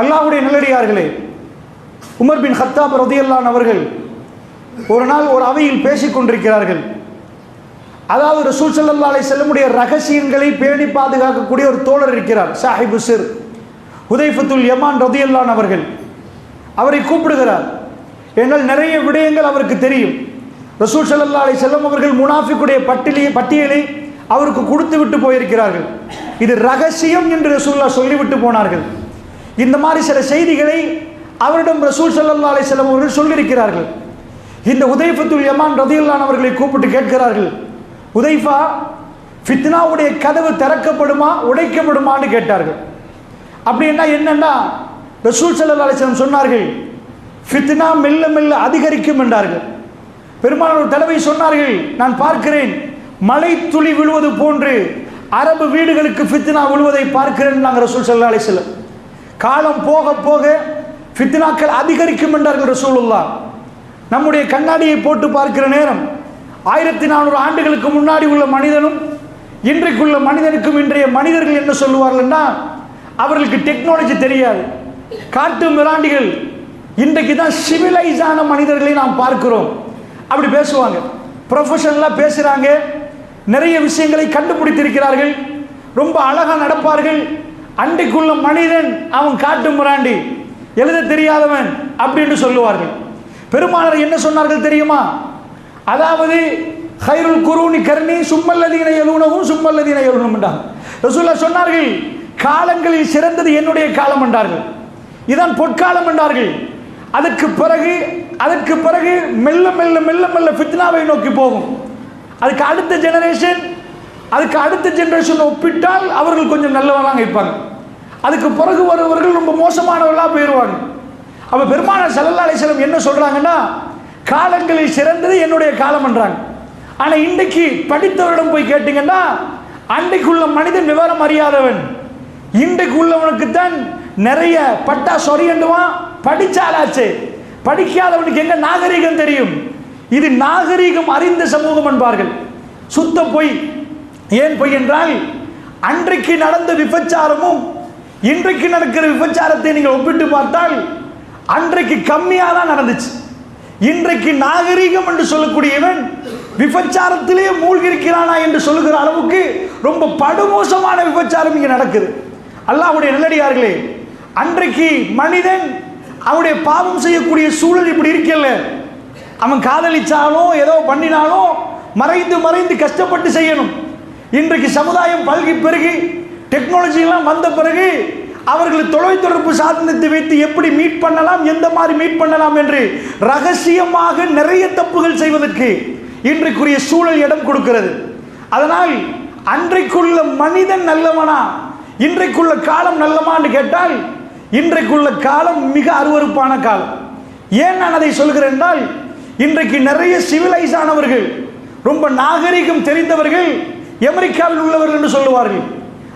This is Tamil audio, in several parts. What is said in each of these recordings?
அல்லாஹ்வுடைய நிலடியார்களே உமர் பின் ஹத்தாப் ரதியல்லான் அவர்கள் ஒரு நாள் ஒரு அவையில் பேசிக் கொண்டிருக்கிறார்கள். அதாவது ரசூல் ஸல்லல்லாஹு செல்லமுடைய ரகசியங்களை பேணி பாதுகாக்கக்கூடிய ஒரு தோழர் இருக்கிறார் சாஹிபு சிர் ஹுதைஃபத்துல் யமான் ரதியல்லான் அவர்கள். அவரை கூப்பிடுகிறார் என்னால் நிறைய விடயங்கள் அவருக்கு தெரியும். ரசூல் ஸல்லல்லாஹு செல்லம் அவர்கள் முனாஃபிக்குடைய பட்டியலை பட்டியலை அவருக்கு கொடுத்து விட்டு போயிருக்கிறார்கள். இது ரகசியம் என்று ரசூல்லா சொல்லிவிட்டு போனார்கள். இந்த மாதிரி சில செய்திகளை அவரிடம் ரசூல் ஸல்லல்லாஹு அலைஹி செல்லம் அவர்கள் சொல்லியிருக்கிறார்கள். இந்த உதைஃபத்துல் யமான் ரதியுல்லான் அவர்களை கூப்பிட்டு கேட்கிறார்கள். உதைஃபா ஃபித்னாவுடைய கதவு திறக்கப்படுமா உடைக்கப்படுமான்னு கேட்டார்கள். அப்படின்னா என்னன்னா ரசூல் சல்லா அலைஹி சொன்னார்கள் ஃபித்னா மெல்ல மெல்ல அதிகரிக்கும் என்றார்கள். பெரும்பாலான ஒரு தடவை சொன்னார்கள் நான் பார்க்கிறேன் மலை துளி விழுவது போன்று அரபு வீடுகளுக்கு ஃபித்னா விழுவதை பார்க்கிறேன் நாங்கள் ரசூல் சல்லா அலைஹி காலம் போக போக ஃபித்னாக்கள் அதிகரிக்கும் என்றார்கள் ரசூலுல்லா நம்முடைய கண்ணாடியை போட்டு பார்க்கிற நேரம் ஆயிரத்தி நானூறு ஆண்டுகளுக்கு முன்னாடி உள்ள மனிதனும் இன்றைக்குள்ள மனிதனுக்கும் இன்றைய மனிதர்கள் என்ன சொல்லுவார்கள்னா அவர்களுக்கு டெக்னாலஜி தெரியாது. காட்டு மிராண்டிகள் இன்றைக்கு தான் சிவிலைஸ் ஆன மனிதர்களை நாம் பார்க்கிறோம். அப்படி பேசுவாங்க. ப்ரொஃபஷனலாக பேசுகிறாங்க நிறைய விஷயங்களை கண்டுபிடித்திருக்கிறார்கள். ரொம்ப அழகாக நடப்பார்கள். அண்டிக்குள்ள மனிதன் அவன் காட்டு முராண்டி எழுத தெரியாதவன் அப்படின்னு சொல்லுவார்கள். பெருமாளர் என்ன சொன்னார்கள் தெரியுமா? அதாவது ஹைருல் குருனி கர்ணி சும்மல்லதீன எழுனவும் சும்மல்லதீன எழுணும் என்றார். ரசூல்லா சொன்னார்கள் காலங்களில் சிறந்தது என்னுடைய காலம் என்றார்கள். இதான் பொற்காலம் என்றார்கள். அதுக்கு பிறகு அதற்கு பிறகு மெல்ல மெல்ல மெல்ல மெல்ல ஃபித்னாவை நோக்கி போகும். அதுக்கு அடுத்த ஜெனரேஷன் அதுக்கு அடுத்த ஜெனரேஷன் ஒப்பிட்டால் அவர்கள் கொஞ்சம் நல்லவனாக இருப்பாங்க. அதுக்கு பிறகு வருபவர்கள் ரொம்ப மோசமானவர்களாக போயிடுவாங்க அப்போ பெருமானார் ஸல்லல்லாஹு அலைஹி என்ன சொல்கிறாங்கன்னா காலங்களில் சிறந்தது என்னுடைய காலம்ன்றாங்க ஆனால் இன்றைக்கு படித்தவரிடம் போய் கேட்டிங்கன்னா அன்றைக்குள்ள மனிதன் விவரம் அறியாதவன். இன்றைக்கு உள்ளவனுக்கு தான் நிறைய பட்டா சொரியண்டுவான் படித்தாலாச்சு படிக்காதவனுக்கு எங்கே நாகரிகம் தெரியும்? இது நாகரிகம் அறிந்த சமூகம் என்பார்கள். சுத்த பொய். ஏன் பொய் என்றால் அன்றைக்கு நடந்த விபச்சாரமும் இன்றைக்கு நடக்கிற விபச்சாரத்தை நீங்கள் ஒப்பிட்டு பார்த்தால் அன்றைக்கு கம்மியாக தான் நடந்துச்சு. இன்றைக்கு நாகரீகம் என்று சொல்லக்கூடியவன் விபச்சாரத்திலேயே மூழ்கி இருக்கிறானா என்று சொல்லுகிற அளவுக்கு ரொம்ப படுமோசமான விபச்சாரம் இங்கே நடக்குது. அல்லாஹ்வுடைய நல்லடியார்களே அன்றைக்கு மனிதன் அவனுடைய பாவம் செய்யக்கூடிய சூழல் இப்படி இருக்கல அவன் காதலிச்சாலும் ஏதோ பண்ணினாலும் மறைந்து மறைந்து கஷ்டப்பட்டு செய்யணும். இன்றைக்கு சமுதாயம் பல்கி பெருகி டெக்னாலஜிலாம் வந்த பிறகு அவர்கள் தொலைத்தொடர்பு சாதனத்தை வைத்து எப்படி மீட் பண்ணலாம் எந்த மாதிரி மீட் பண்ணலாம் என்று ரகசியமாக நிறைய தப்புகள் செய்வதற்கு இன்றைக்குரிய சூழல் இடம் கொடுக்கிறது. அதனால் அன்றைக்குள்ள மனிதன் நல்லவனா இன்றைக்குள்ள காலம் நல்லமான்னு கேட்டால் இன்றைக்குள்ள காலம் மிக அருவருப்பான காலம். ஏன் நான் அதை சொல்கிறேன் என்றால் இன்றைக்கு நிறைய சிவிலைஸ் ஆனவர்கள் ரொம்ப நாகரிகம் தெரிந்தவர்கள் அமெரிக்காவில் உள்ளவர்கள் என்று சொல்லுவார்கள்.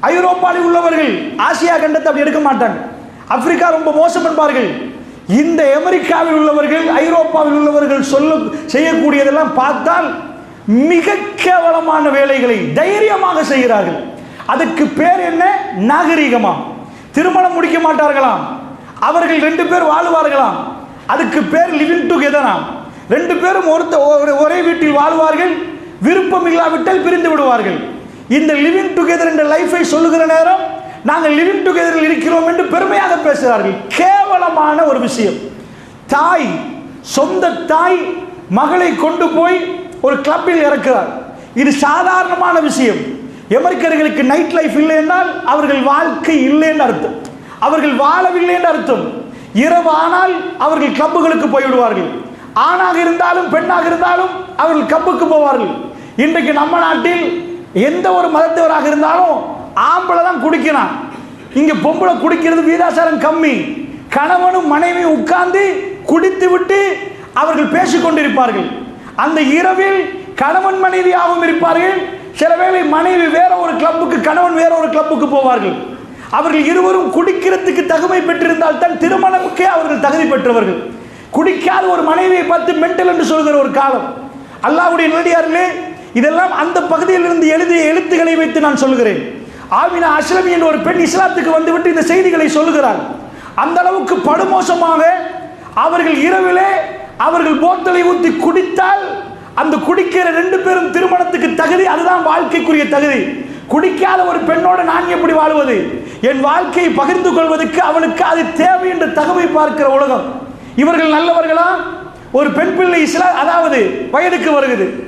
ஐரோப்பாவில் உள்ளவர்கள் ஆசியா கண்டத்தை அப்படி எடுக்க மாட்டாங்க. ஆப்பிரிக்கா ரொம்ப மோசம் என்பார்கள். இந்த அமெரிக்காவில் உள்ளவர்கள் ஐரோப்பாவில் உள்ளவர்கள் சொல்ல செய்யக்கூடியதெல்லாம் பார்த்தால் மிக கேவலமான வேலைகளை தைரியமாக செய்கிறார்கள். அதுக்கு பேர் என்ன? நாகரீகமா திருமணம் முடிக்க மாட்டார்களாம். அவர்கள் ரெண்டு பேர் வாழ்வார்களாம். அதுக்கு பேர் லிவிங் டுகெதராம் ரெண்டு பேரும் ஒருத்த ஒரு- ஒரே வீட்டில் வாழ்வார்கள். விருப்பம் இல்லாவிட்டால் பிரிந்து விடுவார்கள். இந்த லிவிங் டுகெதர் என்ற லைஃபை சொல்லுகிற நேரம் நாங்கள் லிவிங் டுகெதரில் இருக்கிறோம் என்று பெருமையாக பேசுகிறார்கள். கேவலமான ஒரு விஷயம். தாய் சொந்த தாய் மகளை கொண்டு போய் ஒரு கிளப்பில் இறக்கிறார். இது சாதாரணமான விஷயம். அமெரிக்கர்களுக்கு நைட் லைஃப் இல்லை என்றால் அவர்கள் வாழ்க்கை இல்லைன்னு அர்த்தம். அவர்கள் வாழவில்லை என்று அர்த்தம். இரவு ஆனால் அவர்கள் கிளப்புகளுக்கு போய்விடுவார்கள் ஆணாக இருந்தாலும் பெண்ணாக இருந்தாலும் அவர்கள் கப்புக்கு போவார்கள். இன்றைக்கு நம்ம நாட்டில் எந்த ஒரு மதத்தவராக இருந்தாலும் ஆம்பளை தான் குடிக்கணும். இங்க பொம்பளை குடிக்கிறது வீதாசாரம் கம்மி. கணவனும் மனைவியும் உட்கார்ந்து குடித்து விட்டு அவர்கள் பேசிக் கொண்டிருப்பார்கள். அந்த இரவில் கணவன் மனைவியாகவும் இருப்பார்கள். சில வேளை மனைவி வேற ஒரு கிளப்புக்கு கணவன் வேற ஒரு கிளப்புக்கு போவார்கள். அவர்கள் இருவரும் குடிக்கிறதுக்கு தகுமை பெற்றிருந்தால் தான் திருமணமுக்கே அவர்கள் தகுதி பெற்றவர்கள். குடிக்காத ஒரு மனைவியை பார்த்து மென்டல் என்று சொல்கிற ஒரு காலம். அல்லாவுடைய நல்லடியார்களே இதெல்லாம் அந்த பகுதியில் இருந்து எழுதிய எழுத்துக்களை வைத்து நான் சொல்கிறேன் ஆமினா அஸ்லமி என்ற ஒரு பெண் இஸ்லாத்துக்கு வந்துவிட்டு இந்த செய்திகளை சொல்லுகிறார் அந்த அளவுக்கு படுமோசமாக அவர்கள் இரவிலே அவர்கள் போத்தலை ஊற்றி குடித்தால் அந்த குடிக்கிற ரெண்டு பேரும் திருமணத்துக்கு தகுதி அதுதான் வாழ்க்கைக்குரிய தகுதி. குடிக்காத ஒரு பெண்ணோடு நான் எப்படி வாழ்வது? என் வாழ்க்கையை பகிர்ந்து கொள்வதற்கு அவளுக்கு அது தேவை என்று தகவை பார்க்கிற உலகம். இவர்கள் நல்லவர்களா? ஒரு பெண் பிள்ளை இஸ்லா அதாவது வயதுக்கு வருகிறது.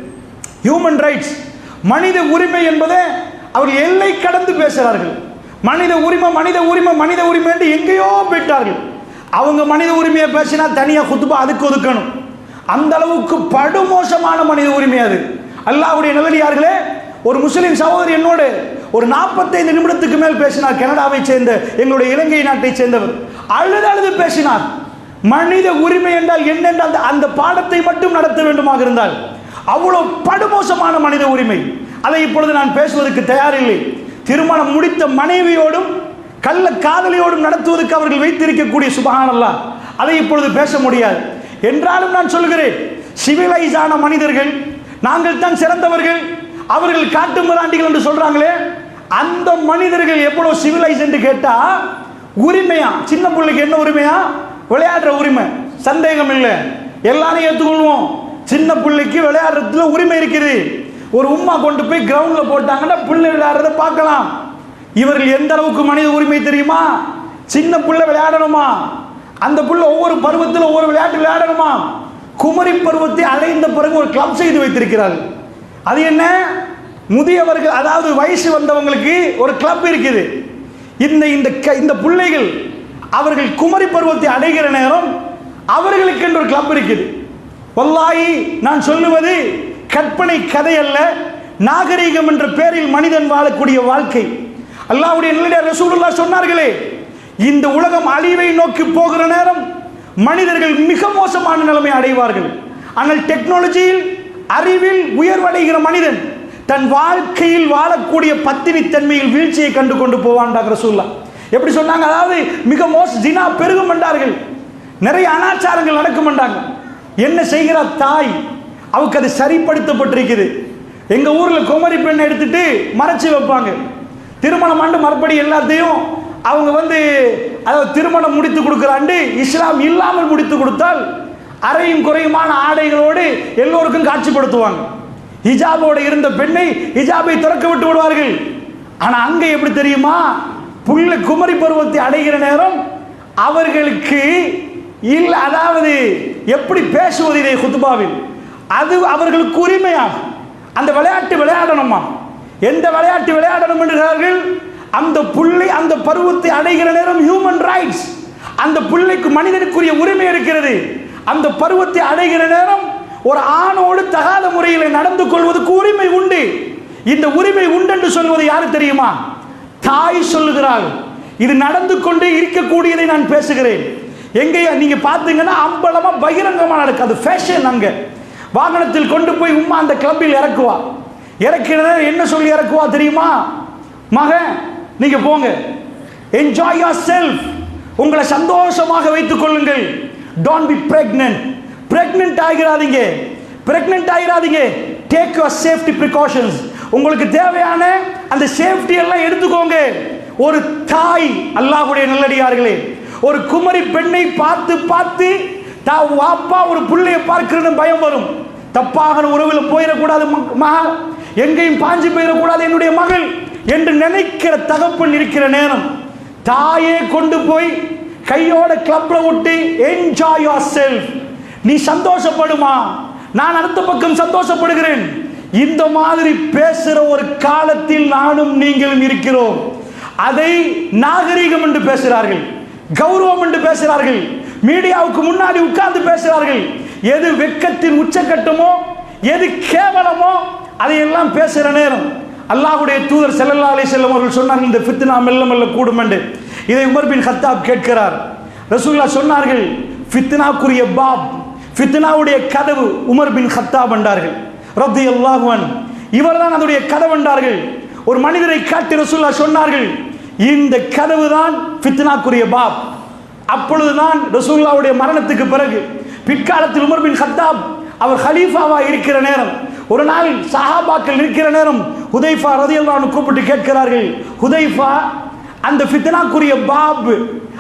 ஹியூமன் ரைட்ஸ் மனித உரிமை என்பதை அவர்கள் எல்லை கடந்து பேசுகிறார்கள். மனித உரிமை மனித உரிமை மனித உரிமை என்று எங்கேயோ போயிட்டார்கள். அவங்க மனித உரிமையை பேசினா தனியாக குத்துப்பா அதுக்கு ஒதுக்கணும். அந்த அளவுக்கு படுமோசமான மனித உரிமை அது. அல்லாவுடைய நல்லடியார்களே ஒரு முஸ்லீம் சகோதரி என்னோடு ஒரு நாற்பத்தைந்து நிமிடத்துக்கு மேல் பேசினார். கனடாவை சேர்ந்த எங்களுடைய இலங்கை நாட்டை சேர்ந்தவர். அழுது அழுது பேசினார். மனித உரிமை என்றால் என்ன அந்த அந்த பாடத்தை மட்டும் நடத்த வேண்டுமாக இருந்தால் அவ்வளவு படுமோசமான மனித உரிமை. அதை இப்பொழுது நான் பேசுவதற்கு தயாரில்லை. திருமணம் முடித்த மனைவியோடும் கள்ள காதலியோடும் நடத்துவதற்கு அவர்கள் வைத்திருக்கக்கூடிய சுபகானல்லா. அதை இப்பொழுது பேச முடியாது. என்றாலும் நான் சொல்கிறேன் சிவிலைஸ் ஆன மனிதர்கள் நாங்கள் தான் சிறந்தவர்கள் அவர்கள் காட்டு மிராண்டிகள் என்று சொல்றாங்களே அந்த மனிதர்கள் எவ்வளவு சிவிலைஸ் என்று கேட்டா உரிமையா? சின்ன பிள்ளைக்கு என்ன உரிமையா? விளையாடுற உரிமை. சந்தேகம் இல்லை. எல்லாரையும் ஏற்றுக்கொள்வோம் சின்ன பிள்ளைக்கு விளையாடுறதுல உரிமை இருக்குது. ஒரு உம்மா கொண்டு போய் கிரவுண்ட்ல போட்டாங்கன்னா பிள்ளை விளையாடுறத பார்க்கலாம். இவர்கள் எந்த அளவுக்கு மனித உரிமை தெரியுமா? சின்ன பிள்ளை விளையாடணுமா? அந்த புள்ள ஒவ்வொரு பருவத்தில் ஒவ்வொரு விளையாட்டு விளையாடணுமா? குமரி பருவத்தை அடைந்த பிறகு ஒரு கிளப் செய்து வைத்திருக்கிறார்கள் அது என்ன? முதியவர்கள் அதாவது வயசு வந்தவங்களுக்கு ஒரு கிளப் இருக்குது. இந்த இந்த க- இந்த பிள்ளைகள் அவர்கள் குமரி பருவத்தை அடைகிற நேரம் அவர்களுக்கு என்று ஒரு கிளப் இருக்குது. வல்லாயி நான் சொல்லுவது கற்பனை கதை அல்ல நாகரீகம் என்ற பெயரில் மனிதன் வாழக்கூடிய வாழ்க்கை. அல்லாவுடைய நல்லடியார் ரசூலுல்லா சொன்னார்களே இந்த உலகம் அழிவை நோக்கி போகிற நேரம் மனிதர்கள் மிக மோசமான நிலைமை அடைவார்கள். ஆனால் டெக்னாலஜியில் அறிவில் உயர்வடைகிற மனிதன் தன் வாழ்க்கையில் வாழக்கூடிய பத்தினி தன்மையில் வீழ்ச்சியை கண்டு கொண்டு போவான்டா ரசூல்லா எப்படி சொன்னாங்க? அதாவது மிக மோச ஜினா பெருகும் என்றார்கள். நிறைய அனாச்சாரங்கள் நடக்கும் என்றாங்க. என்ன செய்கிறார் தாய்? அவருக்கு அது சரிப்படுத்தப்பட்டிருக்குது. எங்க ஊர்ல குமரி பெண்ணை எடுத்துட்டு மறைச்சு வைப்பாங்க. திருமணம் ஆண்டு மறுபடி எல்லாத்தையும் அவங்க வந்து அதாவது திருமணம் முடித்து கொடுக்குறாண்டு இஸ்லாம் இல்லாமல் முடித்து கொடுத்தால் அறையும் குறையுமான ஆடைகளோடு எல்லோருக்கும் காட்சிப்படுத்துவாங்க. ஹிஜாபோடு இருந்த பெண்ணை ஹிஜாபை திறக்க விட்டு விடுவார்கள். ஆனால் அங்கே எப்படி தெரியுமா? புள்ள குமரி பருவத்தை அடைகிற நேரம் அவர்களுக்கு இல்ல அதாவது எப்படி பேசுவது இதை குத்துபாவில் அது அவர்களுக்கு உரிமையாகும். அந்த விளையாட்டு விளையாடணுமா? எந்த விளையாட்டு விளையாடணும் என்கிறார்கள்? அந்த புள்ளை அந்த பருவத்தை அடைகிற நேரம் ஹியூமன் ரைட்ஸ் அந்த புள்ளைக்கு மனிதனுக்குரிய உரிமை இருக்கிறது. அந்த பருவத்தை அடைகிற நேரம் ஒரு ஆணோடு தகாத முறையில் நடந்து கொள்வதற்கு உரிமை உண்டு. இந்த உரிமை உண்டு என்று சொல்வது யாரு தெரியுமா? தாய் சொல்லுகிறாள். இது நடந்து கொண்டே இருக்கக்கூடியதை நான் பேசுகிறேன். எங்கேயா நீங்க பார்த்தீங்கன்னா அம்பலமா பகிரங்கமா நடக்கும் அது ஃபேஷன் அங்க. வாகனத்தில் கொண்டு போய் உம்மா அந்த கிளப்பில் இறக்குவா. இறக்கிறத என்ன சொல்லி இறக்குவா தெரியுமா? மகன் நீங்க போங்க. என்ஜாய் யோர் செல்ஃப் உங்களை சந்தோஷமாக வைத்துக் கொள்ளுங்கள். டோன்ட் பி பிரெக்னன்ட் பிரெக்னன்ட் ஆகிறாதீங்க பிரெக்னன்ட் ஆகிறாதீங்க டேக் யுவர் சேஃப்டி ப்ரிகாஷன்ஸ் உங்களுக்கு தேவையான அந்த சேஃப்டி எல்லாம் எடுத்துக்கோங்க. ஒரு தாய் அல்லாஹ்வுடைய நல்லடியார்களே. ஒரு குமரி பெண்ணை பார்த்து பார்த்து தா வாப்பா ஒரு புள்ளைய பார்க்கிறன்னு பயம் வரும். தப்பாக உறவில் போயிடக்கூடாது ம- மகா. எங்கேயும் பாஞ்சு போயிடக்கூடாது என்னுடைய மகள். என்று நினைக்கிற தகப்பன் இருக்கிற நேரம் தாயே கொண்டு போய் கையோட கிளப்ல விட்டு என்ஜாய் யோர் செல்ஃப் நீ சந்தோஷப்படுமா? நான் அடுத்த பக்கம் சந்தோஷப்படுகிறேன். இந்த மாதிரி பேசுற ஒரு காலத்தில் நானும் நீங்களும் இருக்கிறோம். அதை நாகரீகம் என்று பேசுகிறார்கள். கௌரவம் என்று பேசுகிறார்கள் மீடியாவுக்கு முன்னாடி உட்கார்ந்து பேசுகிறார்கள் எது வெக்கத்தின் உச்சக்கட்டமோ எது கேவலமோ அதையெல்லாம் பேசுகிற நேரம். அல்லாஹ்வுடைய தூதர் செல்லல்லா அலி செல்லம் அவர்கள் சொன்னார்கள் இந்த ஃபித்னா மெல்ல மெல்ல கூடும் என்று. இதை உமர் பின் கத்தாப் கேட்கிறார். ரசூல்லா சொன்னார்கள் ஃபித்னாக்குரிய பாப் ஃபித்னாவுடைய கதவு உமர் பின் கத்தாப் என்றார்கள் ரத்தி அல்லாஹுவன் இவர்தான் அதனுடைய கதவு என்றார்கள் ஒரு மனிதரை காட்டி ரசூல்லா சொன்னார்கள் இந்த கதவு தான் ஃபித்னாக்குரிய பாப். அப்பொழுதுதான் ரசூல்லாவுடைய மரணத்துக்கு பிறகு பிற்காலத்தில் உமர் பின் ஹத்தாப் அவர் ஹலீஃபாவா இருக்கிற நேரம் ஒரு நாள் சஹாபாக்கள் இருக்கிற நேரம் ஹுதைஃபா ரதியல்லான்னு கூப்பிட்டு கேட்கிறார்கள் ஹுதைஃபா அந்த ஃபித்னாக்குரிய பாப்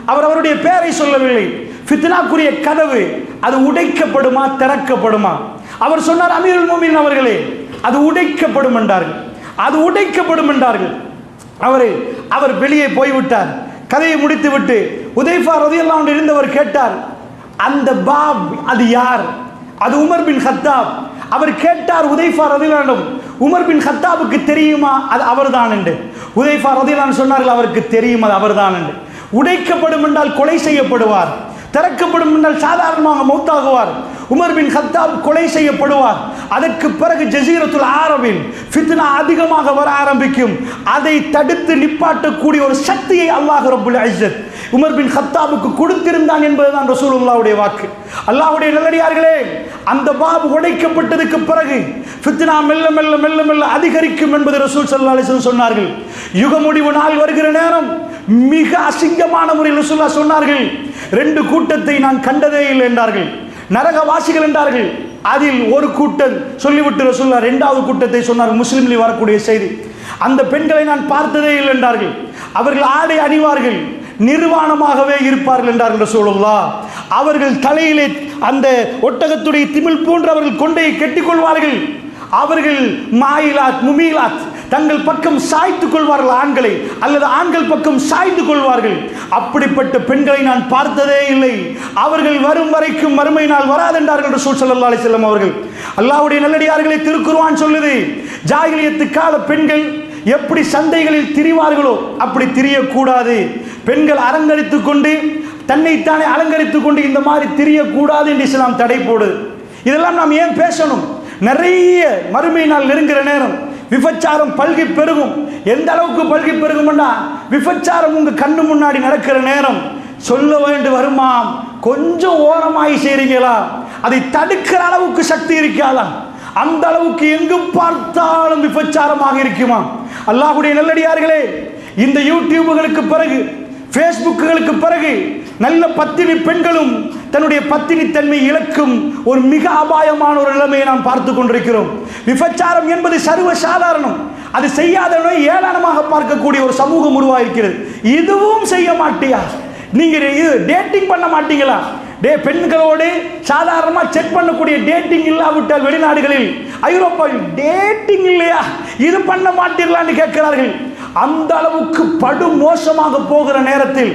அவர் அவருடைய பெயரை சொல்லவில்லை. ஃபித்னாக்குரிய கதவு அது உடைக்கப்படுமா திறக்கப்படுமா? அவர் சொன்னார் அமீருல் மோமின் அவர்களே அது உடைக்கப்படும் என்றார்கள். அது உடைக்கப்படும் என்றார்கள். அவரை அவர் வெளியே போய்விட்டார். கதையை முடித்துவிட்டு உதைஃபா ரதியெல்லாம் இருந்தவர் கேட்டார் அந்த பாப் அது யார்? அது உமர் பின் ஹத்தாப் அவர் கேட்டார் உதைஃபா ரதிலானும் உமர் பின் ஹத்தாபுக்கு தெரியுமா? அது அவர்தான் என்று. உதைஃபா ரதிலான் சொன்னார்கள் அவருக்கு தெரியும் அது அவர்தான் என்று. உடைக்கப்படும் என்றால் கொலை செய்யப்படுவார். திறக்கப்படும் என்றால் சாதாரணமாக மௌத்தாகுவார். உமர் பின் ஹத்தாப் கொலை செய்யப்படுவார். அதற்கு பிறகு ஜசீரத்துல் ஆரபில் ஃபித்னா அதிகமாக வர ஆரம்பிக்கும். அதை தடுத்து நிப்பாட்டக்கூடிய ஒரு சக்தியை அல்லாஹ் ரபுல் அஜத் உமர் பின் ஹத்தாபுக்கு கொடுத்திருந்தான் என்பதுதான் ரசூலுல்லாவுடைய வாக்கு. அல்லாஹ்வுடைய நல்லடியார்களே அந்த பாபு உடைக்கப்பட்டதுக்கு பிறகு ஃபித்னா மெல்ல மெல்ல மெல்ல மெல்ல அதிகரிக்கும் என்பது ரசூல் சல்லா அலைஹி சொன்னார்கள். யுக முடிவு நாள் வருகிற நேரம் மிக அசிங்கமான முறையில் ரசூல்லா சொன்னார்கள் ரெண்டு கூட்டத்தை நான் கண்டதே இல்லை என்றார்கள். நரகவாசிகள் என்றார்கள். அதில் ஒரு கூட்டம் சொல்லிவிட்டு ரசூல்லா இரண்டாவது கூட்டத்தை சொன்னார் முஸ்லிம்களில் வரக்கூடிய செய்தி. அந்த பெண்களை நான் பார்த்ததே இல்லை என்றார்கள். அவர்கள் ஆடை அணிவார்கள் நிர்வாணமாகவே இருப்பார்கள் என்றார்கள் ரசூலுல்லா அவர்கள் தலையிலே அந்த ஒட்டகத்துடைய திமிழ் போன்று அவர்கள் கொண்டையை கெட்டிக்கொள்வார்கள். அவர்கள் மாயிலாத் முமீலாத் தங்கள் பக்கம் சாய்த்துக் கொள்வார்கள் ஆண்களை அல்லது ஆண்கள் பக்கம் சாய்ந்து கொள்வார்கள். அப்படிப்பட்ட பெண்களை நான் பார்த்ததே இல்லை. அவர்கள் வரும் வரைக்கும் மறுமை நாள் வராதென்றார்கள் ரசூல் ஸல்லல்லாஹு அலைஹி வஸல்லம் அவர்கள். அல்லாவுடைய நல்லடியார்களை திருக்குருவான் சொல்லுது ஜாகிலியத்து கால பெண்கள் எப்படி சந்தைகளில் திரிவார்களோ அப்படி திரியக்கூடாது. பெண்கள் அலங்கரித்துக் கொண்டு தன்னைத்தானே அலங்கரித்துக் கொண்டு இந்த மாதிரி திரியக்கூடாது என்று இஸ்லாம் தடை போடுது. இதெல்லாம் நாம் ஏன் பேசணும்? நிறைய மறுமை நாள் நெருங்குற நேரம். விபச்சாரம் பல்கி பெருகும். எந்த அளவுக்கு பல்கி பெருகும்னா விபச்சாரம் உங்க கண்ணு முன்னாடி நடக்கிற நேரம். சொல்ல வேண்டு வருமாம் கொஞ்சம் ஓரமாகி செய்றீங்களா அதை தடுக்கிற அளவுக்கு சக்தி இருக்காதா? அந்த அளவுக்கு எங்கு பார்த்தாலும் விபச்சாரமாக இருக்குமா? அல்லாஹுடைய நல்லடியார்களே இந்த யூடியூபுகளுக்கு பிறகு ஃபேஸ்புக்குகளுக்கு பிறகு நல்ல பத்தினி பெண்களும் தன்னுடைய பத்தினித்தன்மை இழக்கும் ஒரு மிக அபாயமான ஒரு நிலைமையை நாம் பார்த்து கொண்டிருக்கிறோம். விபச்சாரம் என்பது சர்வ சாதாரணம் அது செய்யாதவனை ஏளனமாக பார்க்கக்கூடிய ஒரு சமூகம் உருவாயிருக்கிறது. இதுவும் செய்ய மாட்டியா? நீங்கள் இது டேட்டிங் பண்ண மாட்டீங்களா? டே பெண்களோடு சாதாரணமாக செக் பண்ணக்கூடிய டேட்டிங் இல்லாவிட்டால் வெளிநாடுகளில் ஐரோப்பாவில் டேட்டிங் இல்லையா? இது பண்ண மாட்டீர்களான்னு கேட்கிறார்கள். அந்த அளவுக்கு படு மோசமாக போகிற நேரத்தில்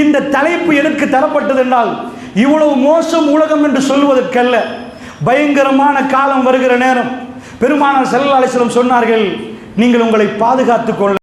இந்த தலைப்பு எனக்கு தரப்பட்டது என்றால் இவ்வளவு மோசம் உலகம் என்று சொல்வதற்கல்ல பயங்கரமான காலம் வருகிற நேரம். பெருமானார் செல்லல்லாஹு சொன்னார்கள் நீங்கள் உங்களை பாதுகாத்துக் கொள்ள